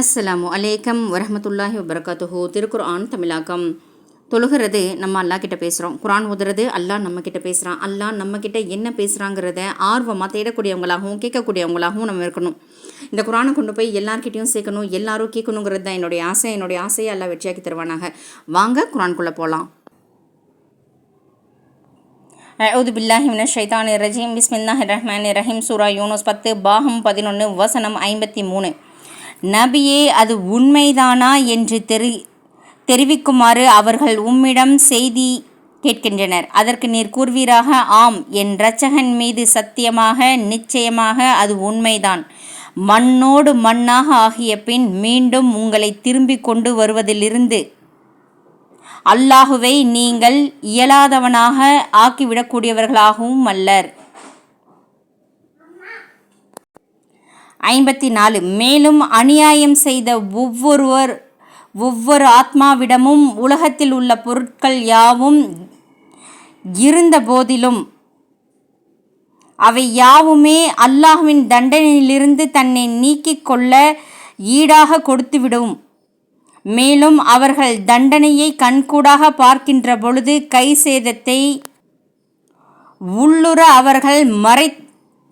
அஸ்ஸலாமு அலைக்கம் வரமத்துல்லாஹி வபரகாத்துஹு. திருக்குர்ஆன் தமிழாக்கம். தொழுகிறது நம்ம அல்லா கிட்ட பேசுகிறோம் குரான் ஓதுறது அல்லாஹ் நம்ம கிட்ட பேசுகிறான் அல்லாஹ் நம்ம கிட்ட என்ன பேசுகிறாங்கிறத ஆர்வமாக தேடக்கூடியவங்களாகவும் கேட்கக்கூடியவங்களாகவும் நம்ம இருக்கணும். இந்த குரானை கொண்டு போய் எல்லார்கிட்டையும் சேர்க்கணும் எல்லாரும் கேட்கணுங்கிறது தான் என்னுடைய ஆசை. என்னுடைய ஆசையை எல்லாம் வெற்றியாக்கி தருவானாக. வாங்க குரான்குள்ளே போகலாம் அவுது பில்லாஹி மின ஷைதான் ரஜீம். பிஸ்மில்லாஹ் ரஹ்மான் ரஹீம். சூரா யூனோஸ் பத்து பாகம் பதினொன்று வசனம் ஐம்பத்தி மூணு. நபியே அது உண்மைதானா என்று தெரி தெரிவிக்குமாறு அவர்கள் உம்மிடம் செய்தி கேட்கின்றனர். அதற்கு நீர் கூறுவீராக ஆம் என் இரட்சகன் மீது சத்தியமாக நிச்சயமாக அது உண்மைதான். மண்ணோடு மண்ணாக ஆகிய பின் மீண்டும் உங்களை திரும்பிக் கொண்டு வருவதிலிருந்து அல்லாஹுவை நீங்கள் இயலாதவனாக ஆக்கிவிடக்கூடியவர்களாகவும் அல்லர். ஐம்பத்தி நாலு மேலும் அநியாயம் செய்த ஒவ்வொருவர் ஒவ்வொரு ஆத்மாவிடமும் உலகத்தில் உள்ள பொருட்கள் யாவும் இருந்த போதிலும் அவை யாவுமே அல்லாஹ்வின் தண்டனையிலிருந்து தன்னை நீக்கிக் கொள்ள ஈடாக கொடுத்துவிடும். மேலும் அவர்கள் தண்டனையை கண்கூடாக பார்க்கின்ற பொழுது கை சேதத்தை உள்ளுற அவர்கள் மறை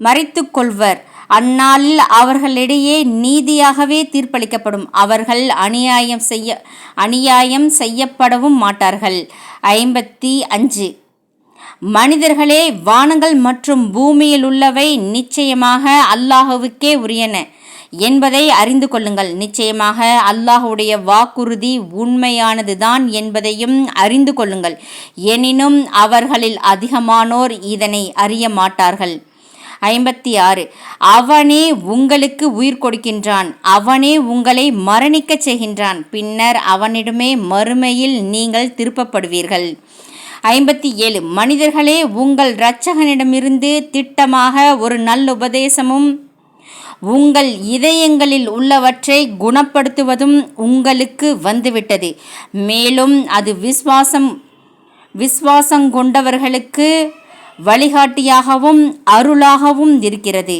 மறைத்து கொள்வர். அந்நாளில் அவர்களிடையே நீதியாகவே தீர்ப்பளிக்கப்படும். அவர்கள் அநியாயம் செய்ய அநியாயம் செய்யப்படவும் மாட்டார்கள். ஐம்பத்தி அஞ்சு. மனிதர்களே வானங்கள் மற்றும் பூமியில் உள்ளவை நிச்சயமாக அல்லாஹுவுக்கே உரியன என்பதை அறிந்து கொள்ளுங்கள். நிச்சயமாக அல்லாஹுடைய வாக்குறுதி உண்மையானதுதான் என்பதையும் அறிந்து கொள்ளுங்கள். எனினும் அவர்களில் அதிகமானோர் இதனை அறிய மாட்டார்கள். ஐம்பத்தி ஆறு. அவனே உங்களுக்கு உயிர் கொடுக்கின்றான். அவனே உங்களை மரணிக்கச் செய்கின்றான். பின்னர் அவனிடமே மறுமையில் நீங்கள் திருப்பப்படுவீர்கள். ஐம்பத்தி ஏழு. மனிதர்களே உங்கள் இரட்சகனிடமிருந்து திட்டமாக ஒரு நல்ல உபதேசமும் உங்கள் இதயங்களில் உள்ளவற்றை குணப்படுத்துவதும் உங்களுக்கு வந்துவிட்டது. மேலும் அது விஸ்வாசம் விஸ்வாசங்கொண்டவர்களுக்கு வழிகாட்டியாகவும் அருளாகவும் இருக்கிறது.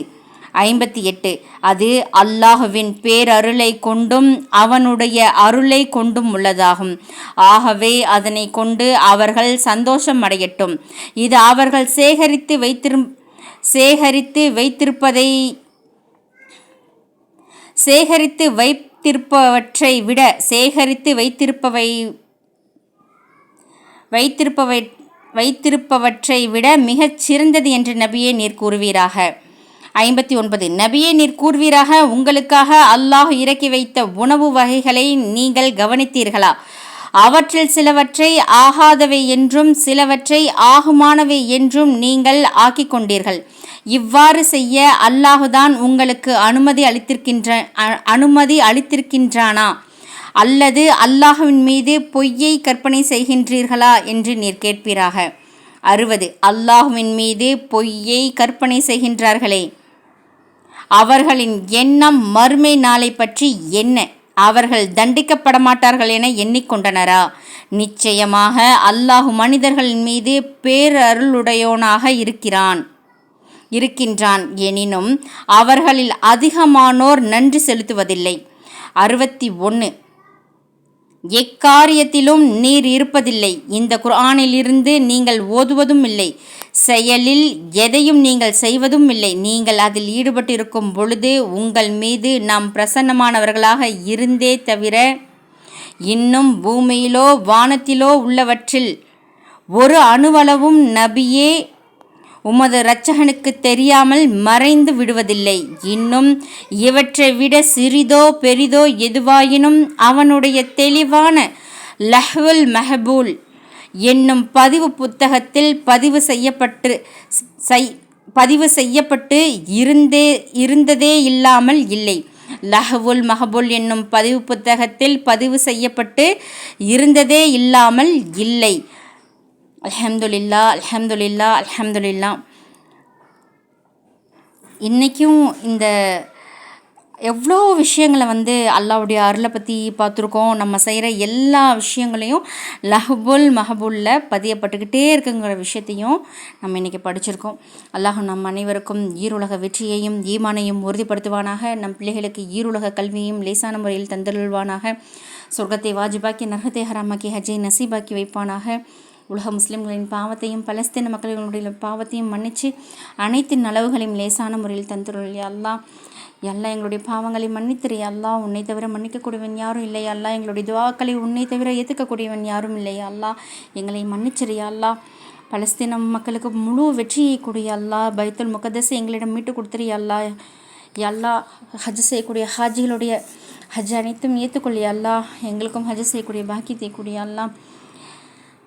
ஐம்பத்தி எட்டு. அது அல்லாஹுவின் பேரருளை கொண்டும் அவனுடைய அருளை கொண்டும் உள்ளதாகும். ஆகவே அதனை கொண்டு அவர்கள் சந்தோஷம் அடையட்டும் இது அவர்கள் சேகரித்து வைத்திரு சேகரித்து வைத்திருப்பதை சேகரித்து வைத்திருப்பவற்றை விட சேகரித்து வைத்திருப்பவை வைத்திருப்பவை வைத்திருப்பவற்றை விட மிகச் சிறந்தது என்று நபியே நீர் கூறுவீராக. ஐம்பத்தி ஒன்பது நபியே நீர் கூறுவீராக உங்களுக்காக அல்லாஹ் இறக்கி வைத்த உணவு வகைகளை நீங்கள் கவனித்தீர்களா? அவற்றில் சிலவற்றை ஆகாதவை என்றும் சிலவற்றை ஆகுமானவை என்றும் நீங்கள் ஆக்கிக் கொண்டீர்கள். இவ்வாறு செய்ய அல்லாஹுதான் உங்களுக்கு அனுமதி அளித்திருக்கின்ற அனுமதி அளித்திருக்கின்றானா? அல்லது அல்லாஹுவின் மீது பொய்யை கற்பனை செய்கின்றீர்களா என்று நீர் கேட்பீராக. அறுபது அல்லாஹுவின் மீது பொய்யை கற்பனை செய்கின்றார்களே. அவர்களின் எண்ணம் மறுமை நாளை பற்றி என்ன? அவர்கள் தண்டிக்கப்பட மாட்டார்கள் என எண்ணிக்கொண்டனரா? நிச்சயமாக அல்லாஹு மனிதர்களின் மீது பேரருளுடையோனாக இருக்கிறான் இருக்கின்றான். எனினும் அவர்களில் அதிகமானோர் நன்றி செலுத்துவதில்லை. அறுபத்தி ஒன்று எக்காரியத்திலும் நீர் இருப்பதில்லை. இந்த குர்ஆனிலிருந்து நீங்கள் ஓதுவதும் இல்லை. செயலில் எதையும் நீங்கள் செய்வதும் இல்லை. நீங்கள் அதில் ஈடுபட்டிருக்கும் பொழுது உங்கள் மீது நாம் பிரசன்னமானவர்களாக இருந்தே தவிர இன்னும் பூமியிலோ வானத்திலோ உள்ளவற்றில் ஒரு அணுவளவும் நபியே உமது இரட்சகனுக்கு தெரியாமல் மறைந்து விடுவதில்லை. இன்னும் இவற்றை விட சிறிதோ பெரிதோ எதுவாயினும் அவனுடைய தெளிவான லஹ்வுல் மெஹபூல் என்னும் பதிவு புத்தகத்தில் பதிவு செய்யப்பட்டு செய் பதிவு செய்யப்பட்டு இருந்தே இருந்ததே இல்லாமல் இல்லை. லஹவுல் மஹபுல் என்னும் பதிவு புத்தகத்தில் பதிவு செய்யப்பட்டு இருந்ததே இல்லாமல் இல்லை. அலமதுல்லா அலமதுல்லா அலமதுல்லா இன்றைக்கும் இந்த எவ்வளோ விஷயங்களை வந்து அல்லாவுடைய அருளை பற்றி பார்த்துருக்கோம். நம்ம செய்கிற எல்லா விஷயங்களையும் லஹபுல் மஹபுல்ல பதியப்பட்டுக்கிட்டே இருக்குங்கிற விஷயத்தையும் நம்ம இன்றைக்கி படிச்சிருக்கோம். அல்லாஹ் நம் அனைவருக்கும் ஈருலக வெற்றியையும் ஈமானையும் உறுதிப்படுத்துவானாக. நம் பிள்ளைகளுக்கு ஈருலக கல்வியையும் லேசான முறையில் தந்தருள்வானாக. சொர்க்கத்தை வாஜிபாக்கி நரகத்தை ஹராமாக்கி ஹஜ்ஜை நசீபாக்கி வைப்பானாக. உலக முஸ்லிம்களின் பாவத்தையும் பலஸ்தீன மக்களுடைய பாவத்தையும் மன்னித்து அனைத்து நலவுகளையும் லேசான முறையில் தந்துருள் அல்லா எல்லாம் எங்களுடைய பாவங்களை மன்னித்திரு அல்லா உன்னை தவிர மன்னிக்கக்கூடியவன் யாரும் இல்லை அல்லா எங்களுடைய துவாக்களை உன்னை தவிர ஏற்றுக்கக்கூடியவன் யாரும் இல்லை அல்லா எங்களை மன்னிச்சிரு அல்லா பலஸ்தீன மக்களுக்கு முழு வெற்றியை கூடிய அல்லா பைத்துல் முகதஸ் எங்களிடம் மீட்டு கொடுத்துரு அல்லா எல்லா ஹஜ் செய்யக்கூடிய ஹாஜிகளுடைய ஹஜ் அனைத்தும் ஏற்றுக்கொள்ளி அல்லா எங்களுக்கும் ஹஜ் செய்யக்கூடிய பாக்கியத்தை கூடிய அல்லா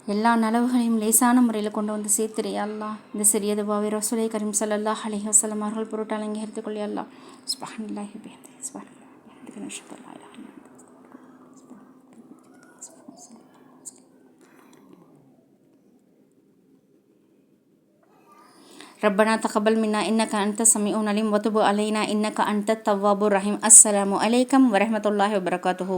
எல்லா நலவுகளையும் லேசான முறையில் கொண்டு வந்து சேர்த்துரு அல்லா இந்த சிறியது பாவி ரசூலை கரீம் சல்லல்லா அலஹி வசலம் அவர்கள் பொருட்டால் அங்கே எடுத்துக்கொள்ளி அல்லா சுபஹானல்லாஹி பிஹம்திஹி சுபஹானல்லாஹி நஷ்ஹது அல்லா இலாஹா இல்லா ربنا تقبل منا إنك أنت السميع العليم وتب علينا إنك أنت التواب الرحيم السلام عليكم ورحمة الله وبركاته